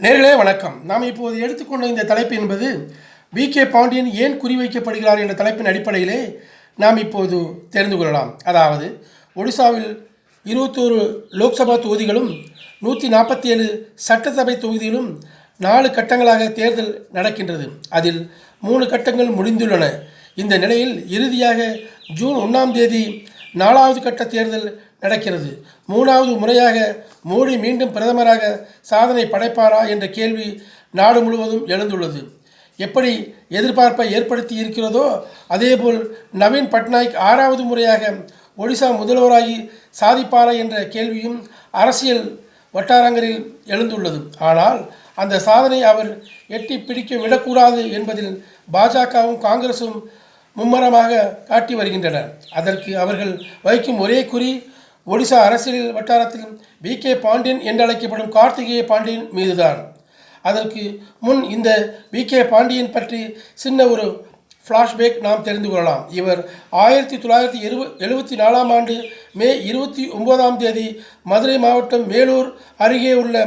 நேர்களே வணக்கம். நாம் இப்போது எடுத்துக்கொண்ட இந்த தலைப்பு என்பது வி. கே. பாண்டியன் ஏன் குறிவைக்கப்படுகிறார் என்ற தலைப்பின் அடிப்படையிலே நாம் இப்போது தெரிந்து கொள்ளலாம். அதாவது ஒடிசாவில் இருபத்தோரு லோக்சபா தொகுதிகளும் நூற்றி நாற்பத்தி ஏழு சட்டசபை தொகுதிகளும் நாலு கட்டங்களாக தேர்தல் நடக்கின்றது. அதில் மூணு கட்டங்கள் முடிந்துள்ளன. இந்த நிலையில் இறுதியாக ஜூன் ஒன்றாம் தேதி நாலாவது கட்ட தேர்தல் நடக்கிறது. மூணாவது முறையாக மோடி மீண்டும் பிரதமராக சாதனை படைப்பாரா என்ற கேள்வி நாடு முழுவதும் எழுந்துள்ளது. எப்படி எதிர்பார்ப்பை ஏற்படுத்தி இருக்கிறதோ அதேபோல் நவீன் பட்நாயக் ஆறாவது முறையாக ஒடிசா முதல்வராகி சாதிப்பாரா என்ற கேள்வியும் அரசியல் வட்டாரங்களில் எழுந்துள்ளது. ஆனால் அந்த சாதனை அவர் எட்டி பிடிக்க விடக்கூடாது என்பதில் பாஜகவும் காங்கிரசும் மும்மரமாக காட்டி வருகின்றனர். அதற்கு அவர்கள் வைக்கும் ஒரே குறி ஒடிசா அரசியல் வட்டாரத்தில் வி கே பாண்டியன் என்று அழைக்கப்படும் கார்த்திகேய பாண்டியன் மீதுதான். அதற்கு முன் இந்த வி கே பாண்டியன் பற்றி சின்ன ஒரு ஃப்ளாஷ்பேக் நாம் தெரிந்து கொள்ளலாம். இவர் ஆயிரத்தி தொள்ளாயிரத்தி எழுவ எழுபத்தி நாலாம் ஆண்டு மே இருபத்தி ஒன்பதாம் தேதி மதுரை மாவட்டம் மேலூர் அருகே உள்ள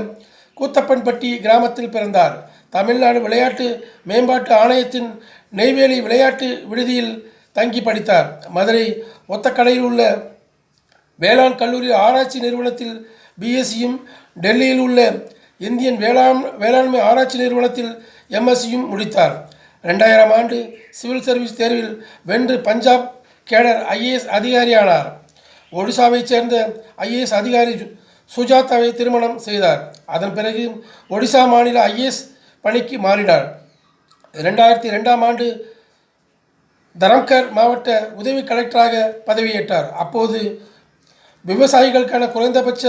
கூத்தப்பன்பட்டி கிராமத்தில் பிறந்தார். தமிழ்நாடு விளையாட்டு மேம்பாட்டு ஆணையத்தின் நெய்வேலி விளையாட்டு விடுதியில் தங்கி படித்தார். மதுரை ஒத்தக்கடையில் உள்ள வேளாண் கல்லூரி ஆராய்ச்சி நிறுவனத்தில் பிஎஸ்சியும் டெல்லியில் உள்ள இந்தியன் வேளாண் வேளாண்மை ஆராய்ச்சி நிறுவனத்தில் எம்எஸ்சியும் முடித்தார். ரெண்டாயிரம் ஆண்டு சிவில் சர்வீஸ் தேர்வில் வென்று பஞ்சாப் கேடர் ஐஏஎஸ் அதிகாரியானார். ஒடிசாவைச் சேர்ந்த ஐஏஎஸ் அதிகாரி சு- சுஜாதாவை திருமணம் செய்தார். அதன் பிறகு ஒடிசா மாநில ஐஏஎஸ் பணிக்கு மாறினார். ரெண்டாயிரத்தி ரெண்டாம் ஆண்டு தரம்கர் மாவட்ட உதவி கலெக்டராக பதவியேற்றார். அப்போது விவசாயிகளுக்கான குறைந்தபட்ச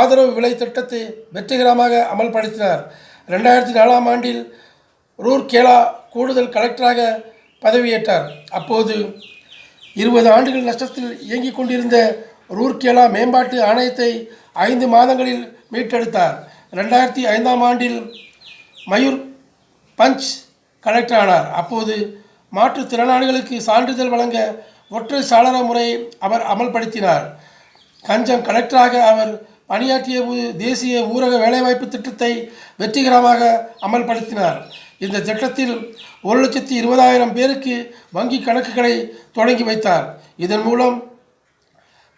ஆதரவு விலை திட்டத்தை வெற்றிகரமாக அமல்படுத்தினார். ரெண்டாயிரத்தி நாலாம் ஆண்டில் ரூர்கேலா கூடுதல் கலெக்டராக பதவியேற்றார். அப்போது இருபது ஆண்டுகள் நஷ்டத்தில் இயங்கிக் கொண்டிருந்த ரூர்கேலா மேம்பாட்டு ஆணையத்தை ஐந்து மாதங்களில் மீட்டெடுத்தார். ரெண்டாயிரத்தி ஐந்தாம் ஆண்டில் மயூர் பஞ்ச் கலெக்டர் ஆனார் அப்போது மாற்றுத்திறனாளிகளுக்கு சான்றிதழ் வழங்க ஒற்றை சாளர முறையை அவர் அமல்படுத்தினார். கஞ்சம் கலெக்டராக அவர் பணியாற்றிய போது தேசிய ஊரக வேலைவாய்ப்பு திட்டத்தை வெற்றிகரமாக அமல்படுத்தினார். இந்த திட்டத்தில் ஒரு லட்சத்தி இருபதாயிரம் பேருக்கு வங்கி கணக்குகளை தொடங்கி வைத்தார். இதன் மூலம்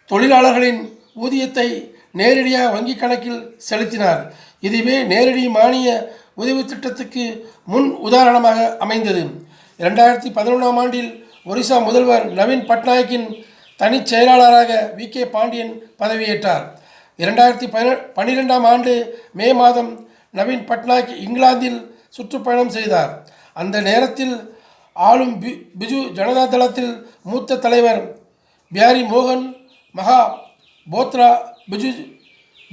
தொழிலாளர்களின் ஊதியத்தை நேரடியாக வங்கி கணக்கில் செலுத்தினார். இதுவே நேரடி மானிய உதவி திட்டத்துக்கு முன் உதாரணமாக அமைந்தது. இரண்டாயிரத்தி பதினொன்றாம் ஆண்டில் ஒரிசா முதல்வர் நவீன் பட்நாயக்கின் தனிச் செயலாளராக வி. கே. பாண்டியன் பதவியேற்றார். இரண்டாயிரத்தி பன பன்னிரெண்டாம் ஆண்டு மே மாதம் நவீன் பட்நாயக் இங்கிலாந்தில் சுற்றுப்பயணம் செய்தார். அந்த நேரத்தில் ஆளும் பி பிஜு ஜனதா தளத்தில் மூத்த தலைவர் பியாரி மோகன் மகா போத்ரா பிஜு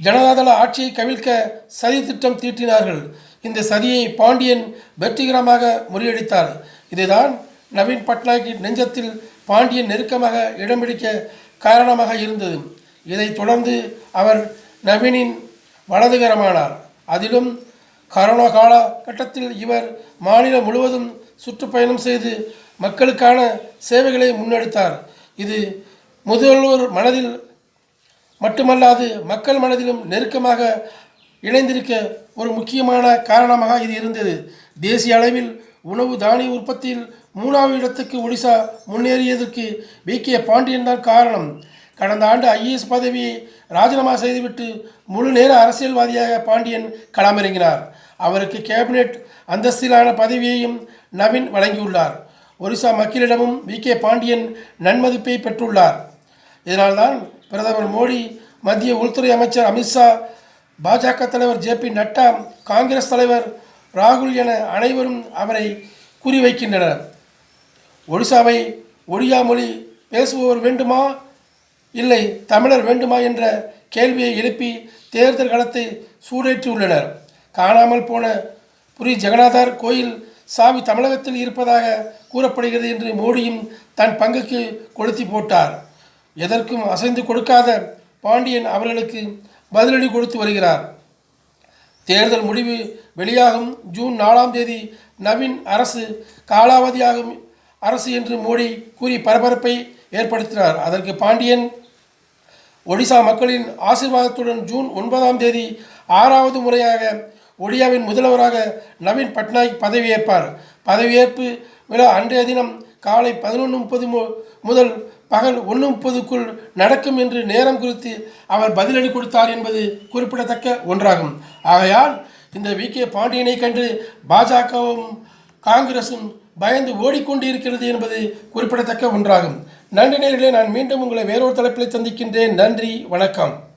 ஜனதாதள ஆட்சியை கவிழ்க்க சதி திட்டம் தீட்டினார்கள். இந்த சதியை பாண்டியன் வெற்றிகரமாக முறியடித்தார். இதுதான் நவீன் பட்நாயக்கின் நெஞ்சத்தில் பாண்டியன் நெருக்கமாக இடம் பிடிக்க காரணமாக இருந்தது. இதைத் தொடர்ந்து அவர் நவீனின் வலதுகரமானார். அதிலும் கரோனா காலகட்டத்தில் இவர் மாநிலம் முழுவதும் சுற்றுப்பயணம் செய்து மக்களுக்கான சேவைகளை முன்னெடுத்தார். இது முதல்வர் மனதில் மட்டுமல்லாது மக்கள் மனதிலும் நெருக்கமாக இணைந்திருக்க ஒரு முக்கியமான காரணமாக இது இருந்தது. தேசிய அளவில் உணவு தானிய உற்பத்தியில் மூணாவது இடத்துக்கு ஒடிசா முன்னேறியதற்கு வி. கே. பாண்டியன் தான் காரணம். கடந்த ஆண்டு ஐஏஎஸ் பதவியை ராஜினாமா செய்துவிட்டு முழு நேர அரசியல்வாதியாக பாண்டியன் களமிறங்கினார். அவருக்கு கேபினெட் அந்தஸ்திலான பதவியையும் நவீன் வழங்கியுள்ளார். ஒரிசா மக்களிடமும் வி. கே. பாண்டியன் நன்மதிப்பை பெற்றுள்ளார். இதனால்தான் பிரதமர் மோடி மத்திய உள்துறை அமைச்சர் அமித்ஷா பாஜக தலைவர் ஜே. பி. நட்டா காங்கிரஸ் தலைவர் ராகுல் என அனைவரும் அவரை குறிவைக்கின்றனர். ஒடிசாவை ஒடியா மொழி பேசுபவர் வேண்டுமா? இல்லை தமிழர் வேண்டுமா என்ற கேள்வியை எழுப்பி தேர்தல் களத்தை சூடேற்றியுள்ளனர். காணாமல் போன புரி ஜெகநாதர் கோயில் சாவி தமிழகத்தில் இருப்பதாக கூறப்படுகிறது என்று மோடியும் தன் பங்குக்கு கொளுத்தி போட்டார். எதற்கும் அசைந்து கொடுக்காத பாண்டியன் அவர்களுக்கு பதிலடி கொடுத்து வருகிறார். தேர்தல் முடிவு வெளியாகும் ஜூன் நாலாம் தேதி நவீன் அரசு காலாவதியாகும் அரசு என்று மோடி கூறி பரபரப்பை ஏற்படுத்தினார். அதற்கு பாண்டியன் ஒடிசா மக்களின் ஆசீர்வாதத்துடன் ஜூன் ஒன்பதாம் தேதி ஆறாவது முறையாக ஒடியாவின் முதல்வராக நவீன் பட்நாயக் பதவியேற்பார். பதவியேற்பு விழா அன்றைய தினம் காலை பதினொன்று முப்பது முதல் பகல் ஒன்று முப்பதுக்குள் நடக்கும் என்று நேரம் குறித்து அவர் பதிலடி கொடுத்தார் என்பது குறிப்பிடத்தக்க ஒன்றாகும். ஆகையால் இந்த வி கே பாண்டியனை கண்டு பாஜகவும் காங்கிரசும் பயந்து ஓடிக்கொண்டு இருக்கிறது என்பது குறிப்பிடத்தக்க ஒன்றாகும். நன்றி நேர்களே நான் மீண்டும் உங்களை வேறொரு தலைப்பில் சந்திக்கின்றேன். நன்றி வணக்கம்.